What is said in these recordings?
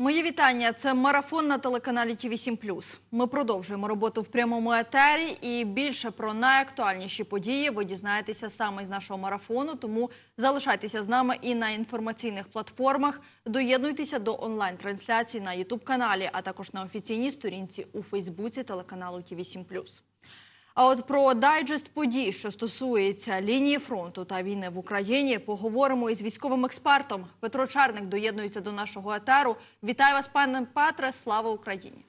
Мої вітання. Це марафон на телеканалі ТІВІ 7 Ми продовжуємо роботу в прямому етері і більше про найактуальніші події ви дізнаєтеся саме з нашого марафону. Тому залишайтеся з нами і на інформаційних платформах. Доєднуйтеся до онлайн-трансляції на Ютуб каналі, а також на офіційній сторінці у Фейсбуці телеканалу ТІВІ 7 а от про дайджест подій, що стосується лінії фронту та війни в Україні, поговоримо із військовим експертом. Петро Чарник доєднується до нашого етеру. Вітаю вас, пане Петре. Слава Україні!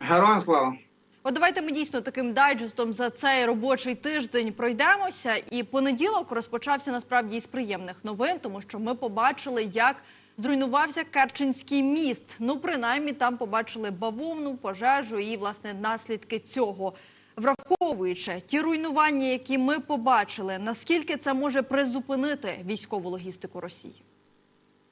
Героям слава! От давайте ми дійсно таким дайджестом за цей робочий тиждень пройдемося. І понеділок розпочався насправді із приємних новин, тому що ми побачили, як зруйнувався Керченський міст. Ну, принаймні, там побачили бавовну, пожежу і власне наслідки цього. Враховуючи ті руйнування, які ми побачили, наскільки це може призупинити військову логістику Росії?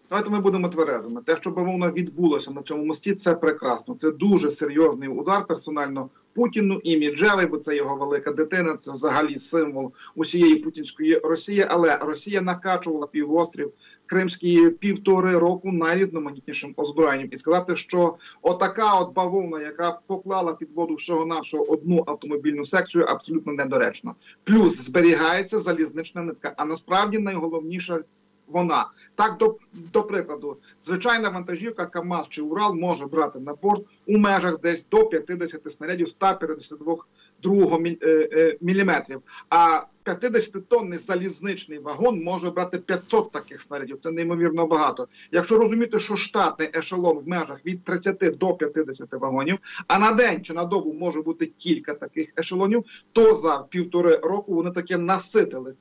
Давайте ми будемо тверезими. Те, що бавовна відбулося на цьому мості, це прекрасно. Це дуже серйозний удар персонально Путіну іміджевий, бо це його велика дитина. Це взагалі символ усієї путінської Росії. Але Росія накачувала півострів Кримський півтори року найрізноманітнішим озброєнням. І сказати, що отака от бавовна, яка поклала під воду всього навсього одну автомобільну секцію, абсолютно недоречно. Плюс зберігається залізнична нитка. А насправді найголовніше вона так до, до прикладу, звичайна вантажівка КАМАЗ чи Урал може брати на борт у межах десь до 50 снарядів 152 другого міль, е, е, міліметрів. А 50-тонний залізничний вагон може брати 500 таких снарядів. Це неймовірно багато. Якщо розуміти, що штатний ешелон в межах від 30 до 50 вагонів, а на день чи на добу може бути кілька таких ешелонів, то за півтори року вони таки наситили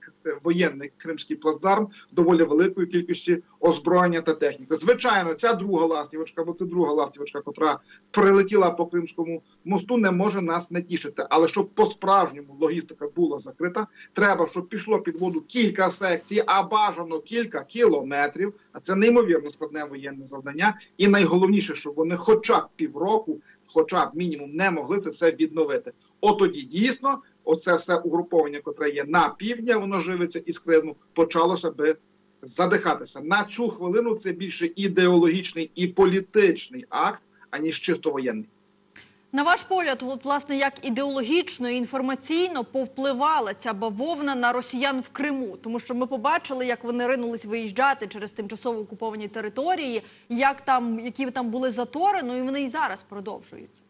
воєнний кримський плацдарм доволі великою кількістю озброєння та техніки. Звичайно, ця друга ластівочка, бо це друга ластівочка, котра прилетіла по Кримському мосту, не може нас не тішити. Але щоб по справжньому логістика була закрита, треба, щоб пішло під воду кілька секцій, а бажано кілька кілометрів. А це неймовірно складне воєнне завдання. І найголовніше, щоб вони, хоча б півроку, хоча б мінімум, не могли це все відновити. От тоді дійсно, оце все угруповання, котре є на півдня, воно живиться із Криму, почалося би задихатися на цю хвилину. Це більше ідеологічний і політичний акт, аніж чисто воєнний. На ваш погляд, от, власне, як ідеологічно і інформаційно повпливала ця бавовна на росіян в Криму, тому що ми побачили, як вони ринулись виїжджати через тимчасово окуповані території, як там які там були затори, ну і вони і зараз продовжуються.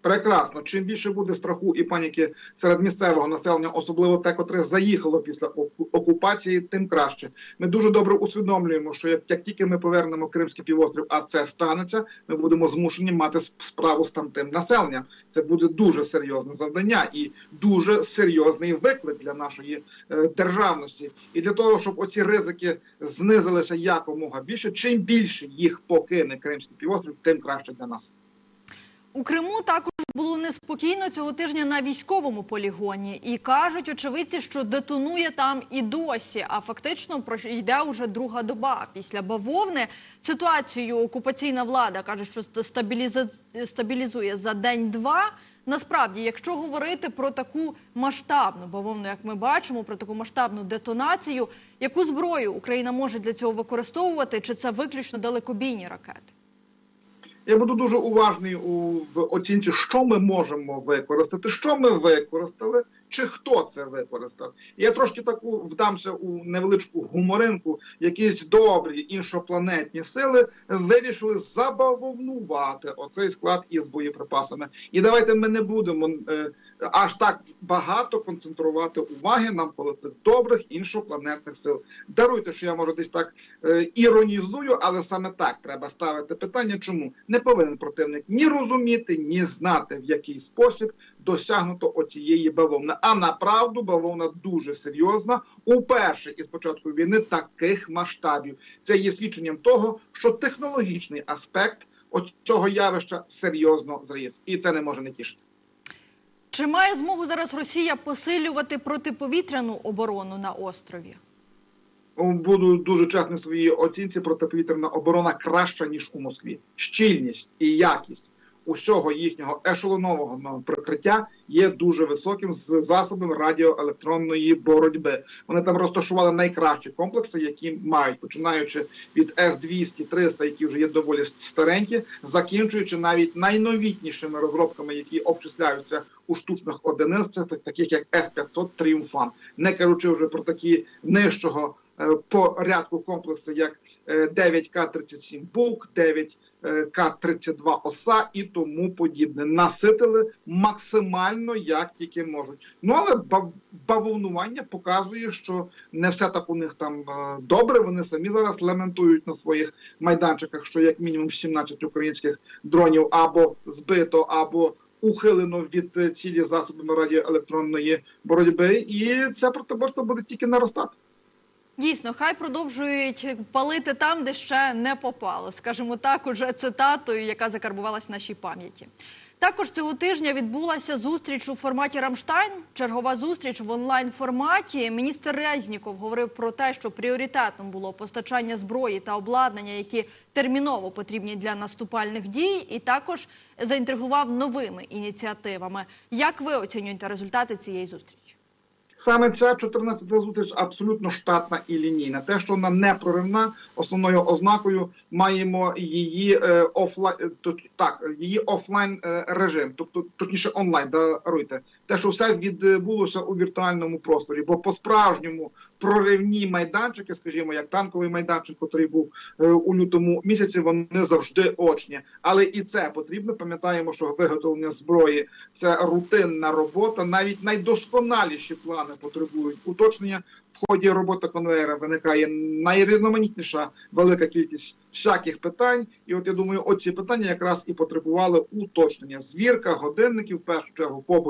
Прекрасно. Чим більше буде страху і паніки серед місцевого населення, особливо те, котре заїхало після окупації, тим краще. Ми дуже добре усвідомлюємо, що як, як тільки ми повернемо Кримський півострів, а це станеться, ми будемо змушені мати справу з тамтим населенням. Це буде дуже серйозне завдання і дуже серйозний виклик для нашої е, державності. І для того, щоб оці ризики знизилися якомога більше, чим більше їх покине Кримський півострів, тим краще для нас. У Криму також було неспокійно цього тижня на військовому полігоні, і кажуть очевидці, що детонує там і досі. А фактично йде уже друга доба після бавовни. Ситуацію окупаційна влада каже, що стабілізує за день-два. Насправді, якщо говорити про таку масштабну бавовну, як ми бачимо, про таку масштабну детонацію, яку зброю Україна може для цього використовувати, чи це виключно далекобійні ракети? Я буду дуже уважний у в оцінці, що ми можемо використати, що ми використали, чи хто це використав. Я трошки таку вдамся у невеличку гуморинку. Якісь добрі іншопланетні сили вирішили забавовнувати оцей склад із боєприпасами. І давайте ми не будемо е, аж так багато концентрувати уваги навколо цих добрих іншопланетних сил. Даруйте, що я може десь так е, іронізую, але саме так треба ставити питання, чому не повинен противник ні розуміти, ні знати в який спосіб досягнуто оцієї бавовни. А направду бавовна дуже серйозна. Уперше із початку війни таких масштабів це є свідченням того, що технологічний аспект цього явища серйозно зріс, і це не може не тішити. Чи має змогу зараз Росія посилювати протиповітряну оборону на острові? Буду дуже чесно в своїй оцінці. Протиповітряна оборона краща ніж у Москві. Щільність і якість усього їхнього ешелонового прикриття є дуже високим з засобами радіоелектронної боротьби. Вони там розташували найкращі комплекси, які мають, починаючи від С-200, 300, які вже є доволі старенькі, закінчуючи навіть найновітнішими розробками, які обчисляються у штучних одиницях, таких як С-500 Тріумфан, не кажучи вже про такі нижчого е, порядку комплекси, як е, 9К-37 Бук, 9К-32 Оса і тому подібне. Наситили максимально як тільки можуть. Ну але ба- бавовнування показує, що не все так у них там е, добре. Вони самі зараз лементують на своїх майданчиках, що як мінімум 17 українських дронів або збито, або ухилено від е, цілі засобами радіоелектронної боротьби, і це протиборство буде тільки наростати. Дійсно, хай продовжують палити там, де ще не попало. Скажімо так, уже цитатою, яка закарбувалась в нашій пам'яті. Також цього тижня відбулася зустріч у форматі Рамштайн. Чергова зустріч в онлайн форматі. Міністр Резніков говорив про те, що пріоритетом було постачання зброї та обладнання, які терміново потрібні для наступальних дій, і також заінтригував новими ініціативами. Як ви оцінюєте результати цієї зустрічі? Саме ця 14-та зустріч абсолютно штатна і лінійна. Те, що вона не проривна, основною ознакою маємо її е, офлайн, е, так, її офлайн е, режим, тобто точніше онлайн, даруйте. Те, що все відбулося у віртуальному просторі, бо по справжньому проривні майданчики, скажімо, як танковий майданчик, який був е, у лютому місяці, вони завжди очні. Але і це потрібно. Пам'ятаємо, що виготовлення зброї це рутинна робота. Навіть найдосконаліші плани потребують уточнення. В ході роботи конвейера виникає найрізноманітніша велика кількість всяких питань. І от я думаю, оці питання якраз і потребували уточнення. Звірка, годинників, в першу чергу по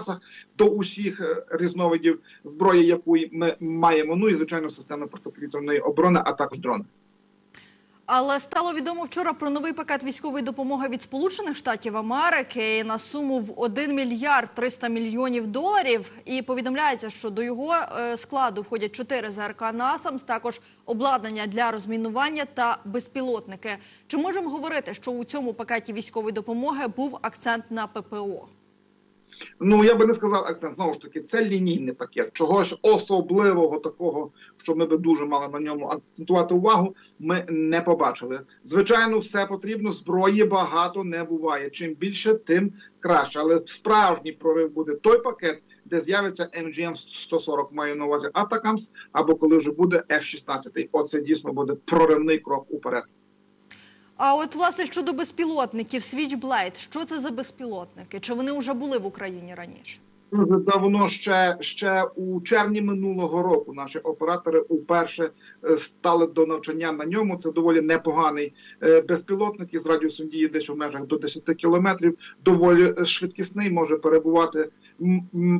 боєприпасах до усіх е, різновидів зброї, яку ми маємо. Ну і звичайно, системи протиповітряної оборони, а також дрони. Але стало відомо вчора про новий пакет військової допомоги від Сполучених Штатів Америки на суму в 1 мільярд 300 мільйонів доларів. І повідомляється, що до його е, складу входять 4 ЗРК НАСАМС, також обладнання для розмінування та безпілотники. Чи можемо говорити, що у цьому пакеті військової допомоги був акцент на ППО? Ну я би не сказав акцент. Знову ж таки, це лінійний пакет. Чогось особливого такого, що ми би дуже мали на ньому акцентувати увагу. Ми не побачили. Звичайно, все потрібно. Зброї багато не буває. Чим більше, тим краще. Але справжній прорив буде той пакет, де з'явиться MGM 140, маю на увазі Атакамс, або коли вже буде F-16. Оце дійсно буде проривний крок уперед. А от власне щодо безпілотників, Switchblade, що це за безпілотники? Чи вони вже були в Україні раніше? Давно ще ще у червні минулого року наші оператори уперше е, стали до навчання на ньому. Це доволі непоганий е, безпілотник із радіусом дії десь у межах до 10 кілометрів. Доволі е, швидкісний, може перебувати,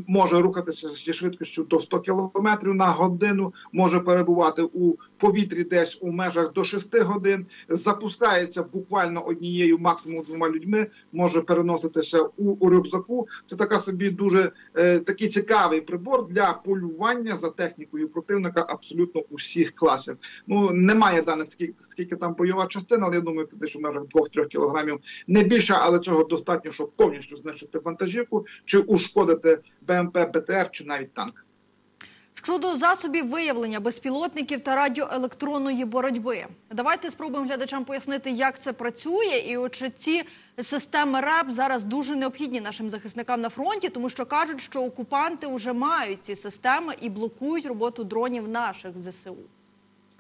може рухатися зі швидкістю до 100 кілометрів на годину. Може перебувати у повітрі десь у межах до 6 годин. Запускається буквально однією, максимум двома людьми. Може переноситися у, у рюкзаку. Це така собі дуже е, такий цікавий прибор для полювання за технікою противника абсолютно усіх класів. Ну немає даних скільки, скільки там бойова частина, але я думаю, це десь у межах 2-3 кілограмів не більше, але цього достатньо, щоб повністю знищити вантажівку чи ушкодити БМП, БТР чи навіть танк. Щодо засобів виявлення безпілотників та радіоелектронної боротьби, давайте спробуємо глядачам пояснити, як це працює, і чи ці системи РЕП зараз дуже необхідні нашим захисникам на фронті, тому що кажуть, що окупанти вже мають ці системи і блокують роботу дронів наших ЗСУ.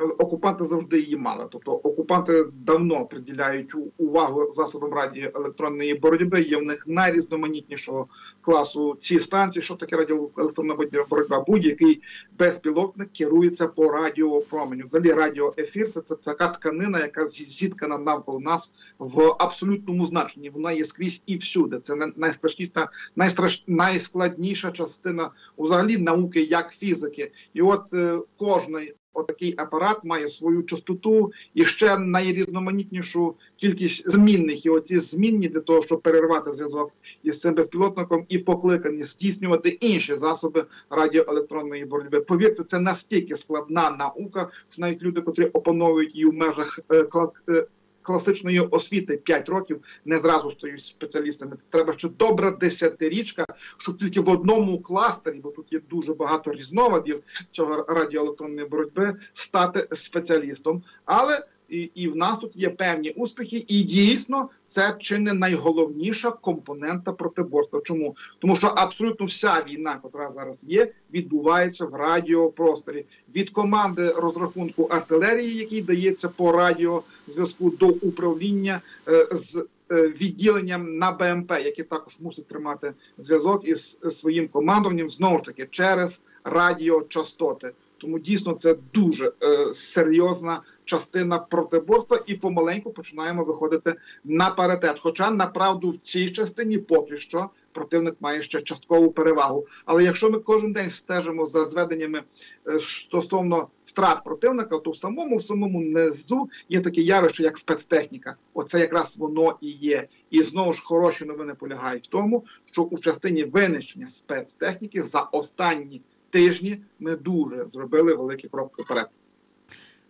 Окупанти завжди її мали. Тобто окупанти давно приділяють увагу засобам радіоелектронної боротьби. Є в них найрізноманітнішого класу ці станції. Що таке радіоелектронна боротьба? Будь-який безпілотник керується по радіопроменю. Взагалі радіоефір це, це така тканина, яка зіткана навколо нас в абсолютному значенні. Вона є скрізь і всюди. Це най- найстрашніша, найстраш, найскладніша частина взагалі науки як фізики. І от е, кожний Отакий апарат має свою частоту і ще найрізноманітнішу кількість змінних. І оці змінні для того, щоб перервати зв'язок із цим безпілотником і покликані здійснювати інші засоби радіоелектронної боротьби. Повірте, це настільки складна наука, що навіть люди, котрі опановують її в межах е, е, класичної освіти 5 років не зразу стають спеціалістами. Треба ще добра десятирічка, щоб тільки в одному кластері, бо тут є дуже багато різновидів цього радіоелектронної боротьби, стати спеціалістом. Але і, і в нас тут є певні успіхи, і дійсно це чи не найголовніша компонента протиборства. Чому? Тому що абсолютно вся війна, яка зараз є, відбувається в радіопросторі від команди розрахунку артилерії, який дається по радіозв'язку до управління е, з е, відділенням на БМП, які також мусить тримати зв'язок із своїм командуванням знову ж таки через радіочастоти. Тому дійсно це дуже е, серйозна частина протиборства, і помаленьку починаємо виходити на паритет. Хоча направду в цій частині поки що противник має ще часткову перевагу. Але якщо ми кожен день стежимо за зведеннями е, стосовно втрат противника, то в самому в самому низу є таке явище, як спецтехніка. Оце якраз воно і є. І знову ж хороші новини полягають в тому, що у частині винищення спецтехніки за останні тижні ми дуже зробили великий крок вперед.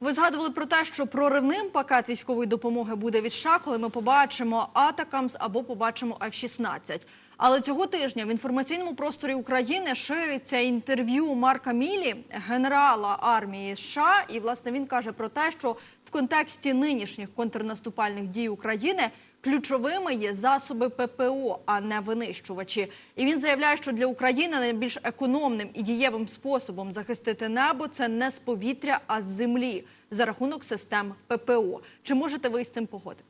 Ви згадували про те, що проривним пакет військової допомоги буде від США, коли ми побачимо Атакамс або побачимо F-16. Але цього тижня в інформаційному просторі України шириться інтерв'ю Марка Мілі, генерала армії США, і власне він каже про те, що в контексті нинішніх контрнаступальних дій України ключовими є засоби ППО, а не винищувачі. І він заявляє, що для України найбільш економним і дієвим способом захистити небо це не з повітря, а з землі за рахунок систем ППО. Чи можете ви з цим погодитись?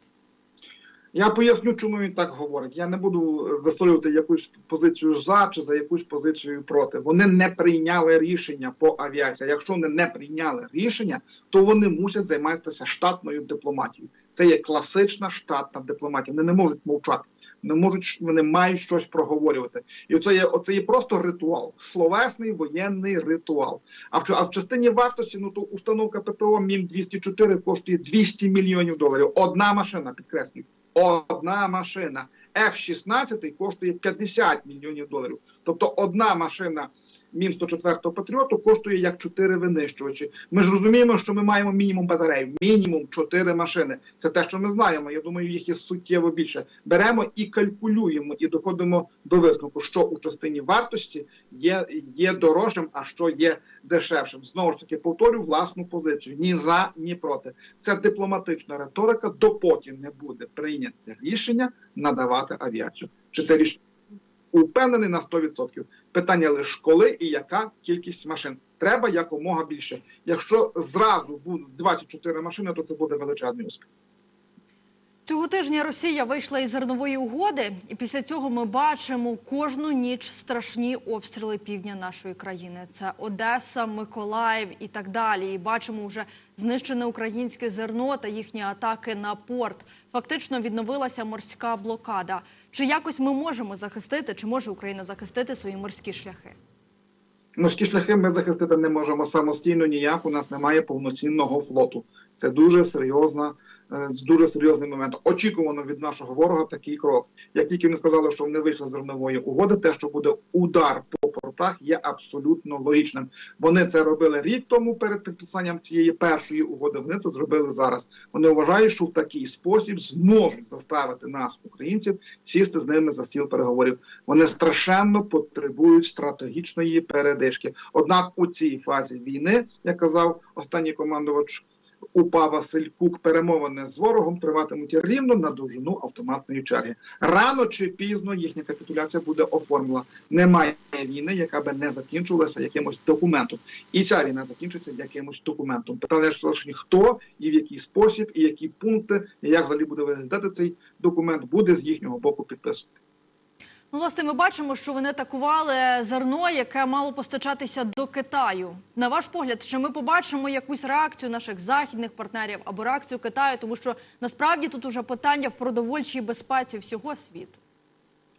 Я поясню, чому він так говорить. Я не буду висловлювати якусь позицію за чи за якусь позицію проти. Вони не прийняли рішення по авіації. Якщо вони не прийняли рішення, то вони мусять займатися штатною дипломатією. Це є класична штатна дипломатія. Вони не можуть мовчати, не можуть вони мають щось проговорювати. І це є оце є просто ритуал, словесний воєнний ритуал. А в а в частині вартості, ну то установка ППО Мім 204 коштує 200 мільйонів доларів. Одна машина, підкреслюю. Одна машина F-16 коштує 50 мільйонів доларів. Тобто одна машина Мім 104 патріоту коштує як 4 винищувачі. Ми ж розуміємо, що ми маємо мінімум батарей, мінімум 4 машини. Це те, що ми знаємо. Я думаю, їх є суттєво більше. Беремо і калькулюємо, і доходимо до висновку, що у частині вартості є, є дорожчим, а що є дешевшим. Знову ж таки, повторю власну позицію: ні за, ні проти. Це дипломатична риторика, допоки не буде прийнято рішення надавати авіацію. Чи це рішення? Упевнений на 100%. Питання лише коли і яка кількість машин. Треба якомога більше. Якщо зразу будуть 24 машини, то це буде величезний успіх. Цього тижня Росія вийшла із зернової угоди, і після цього ми бачимо кожну ніч страшні обстріли півдня нашої країни. Це Одеса, Миколаїв і так далі. І бачимо вже знищене українське зерно та їхні атаки на порт. Фактично відновилася морська блокада. Чи якось ми можемо захистити, чи може Україна захистити свої морські шляхи? Морські шляхи ми захистити не можемо самостійно ніяк. У нас немає повноцінного флоту. Це дуже серйозна, е, дуже серйозний момент. Очікувано від нашого ворога такий крок. Як тільки вони сказали, що вони вийшли з зернової угоди, те, що буде удар по портах, є абсолютно логічним. Вони це робили рік тому перед підписанням цієї першої угоди. Вони це зробили зараз. Вони вважають, що в такий спосіб зможуть заставити нас, українців, сісти з ними за стіл переговорів. Вони страшенно потребують стратегічної передишки. Однак у цій фазі війни, як казав останній командувач. УПА Василь Кук перемовини з ворогом триватимуть рівно на довжину автоматної черги. Рано чи пізно їхня капітуляція буде оформлена. Немає війни, яка би не закінчувалася якимось документом. І ця війна закінчиться якимось документом. Питання ж хто і в який спосіб, і які пункти, і як взагалі буде виглядати цей документ, буде з їхнього боку підписувати. Ну, власне, ми бачимо, що вони атакували зерно, яке мало постачатися до Китаю. На ваш погляд, чи ми побачимо якусь реакцію наших західних партнерів або реакцію Китаю, тому що насправді тут уже питання в продовольчій безпеці всього світу.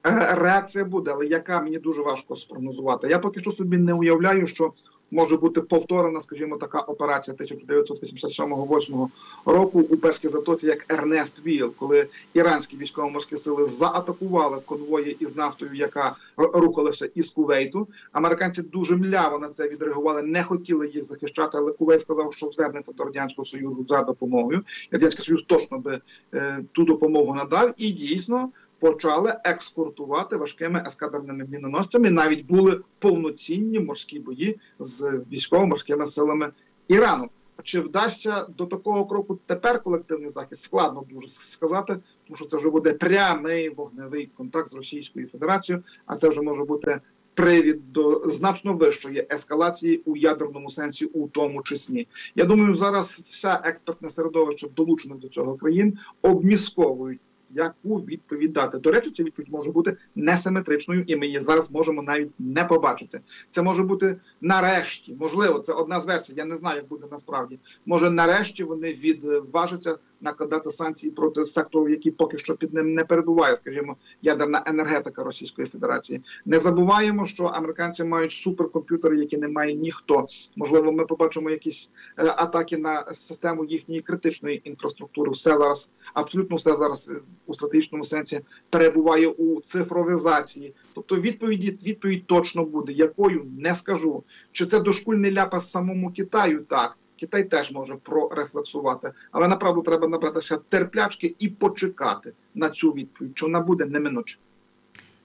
Е, Реакція буде, але яка мені дуже важко спрогнозувати. Я поки що собі не уявляю, що може бути повторена, скажімо, така операція 1987-8 року у перській затоці, як Ернест Віл, коли іранські військово-морські сили заатакували конвої із нафтою, яка рухалася із Кувейту. Американці дуже мляво на це відреагували, не хотіли їх захищати, але Кувейт сказав, що звернеться до радянського союзу за допомогою. Радянський Союз точно би е, ту допомогу надав, і дійсно почали екскортувати важкими ескадренними міноносцями. Навіть були повноцінні морські бої з військово-морськими силами Ірану. Чи вдасться до такого кроку тепер колективний захист? Складно дуже сказати, тому що це вже буде прямий вогневий контакт з Російською Федерацією, а це вже може бути привід до значно вищої ескалації у ядерному сенсі, у тому числі. Я думаю, зараз вся експертне середовище долучених до цього країн обмісковують. Яку відповідь дати? До речі, ця відповідь може бути несиметричною, і ми її зараз можемо навіть не побачити. Це може бути нарешті, можливо, це одна з версій. Я не знаю, як буде насправді. Може, нарешті вони відважаться накладати санкції проти сектору, який поки що під ним не перебуває, скажімо, ядерна енергетика Російської Федерації. Не забуваємо, що американці мають суперкомп'ютери, які не має ніхто. Можливо, ми побачимо якісь е, атаки на систему їхньої критичної інфраструктури. Все зараз абсолютно все зараз е, у стратегічному сенсі перебуває у цифровізації. Тобто відповіді відповідь точно буде. Якою не скажу. Чи це дошкульний ляпас самому Китаю? Так. Китай теж може прорефлексувати, але направду треба набратися терплячки і почекати на цю відповідь, що вона буде неминуче.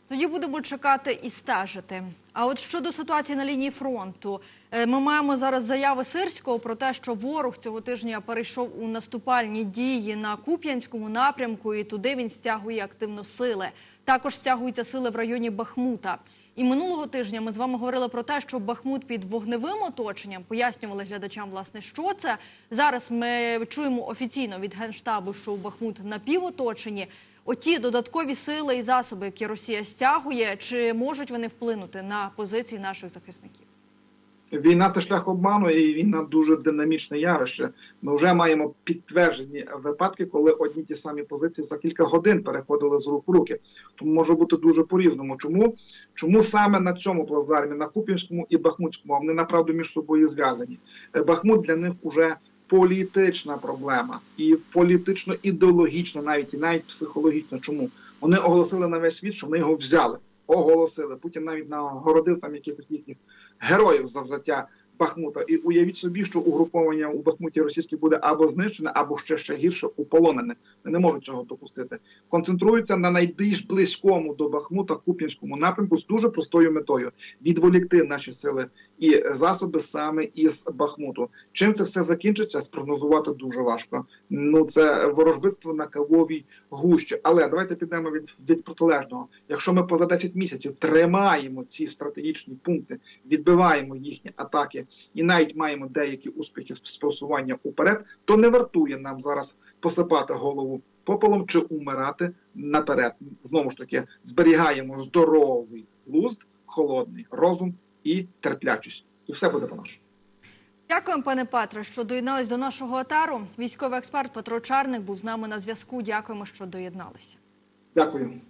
Тоді будемо чекати і стежити. А от щодо ситуації на лінії фронту, ми маємо зараз заяви Сирського про те, що ворог цього тижня перейшов у наступальні дії на Куп'янському напрямку, і туди він стягує активно сили. Також стягуються сили в районі Бахмута. І минулого тижня ми з вами говорили про те, що Бахмут під вогневим оточенням пояснювали глядачам, власне, що це. Зараз ми чуємо офіційно від генштабу, що Бахмут напівоточені. Оті додаткові сили і засоби, які Росія стягує, чи можуть вони вплинути на позиції наших захисників? Війна це шлях обману, і війна дуже динамічне явище. Ми вже маємо підтверджені випадки, коли одні ті самі позиції за кілька годин переходили з рук в руки. Тому може бути дуже по-різному. Чому? Чому саме на цьому плацдармі, на Куп'янському і Бахмутському, вони направду між собою зв'язані? Е, Бахмут для них уже політична проблема, і політично-ідеологічна, навіть і навіть психологічна. Чому вони оголосили на весь світ, що вони його взяли? Оголосили. Путін навіть нагородив там якихось їхніх героїв за взяття Бахмута. І уявіть собі, що угруповання у Бахмуті російське буде або знищене, або ще ще гірше уполонене. Вони не можуть цього допустити. Концентруються на найбільш близькому до Бахмута Куп'янському напрямку з дуже простою метою відволікти наші сили і засоби саме із Бахмуту. Чим це все закінчиться, спрогнозувати дуже важко. Ну це ворожбитство на кавовій гущі. Але давайте підемо від, від протилежного. Якщо ми поза 10 місяців тримаємо ці стратегічні пункти, відбиваємо їхні атаки і навіть маємо деякі успіхи з просування уперед, то не вартує нам зараз посипати голову попелом чи умирати наперед. Знову ж таки, зберігаємо здоровий глузд, холодний розум і терплячість. І все буде по-нашому. Дякуємо, пане Петре, що доєднались до нашого етару. Військовий експерт Петро Чарник був з нами на зв'язку. Дякуємо, що доєдналися. Дякую.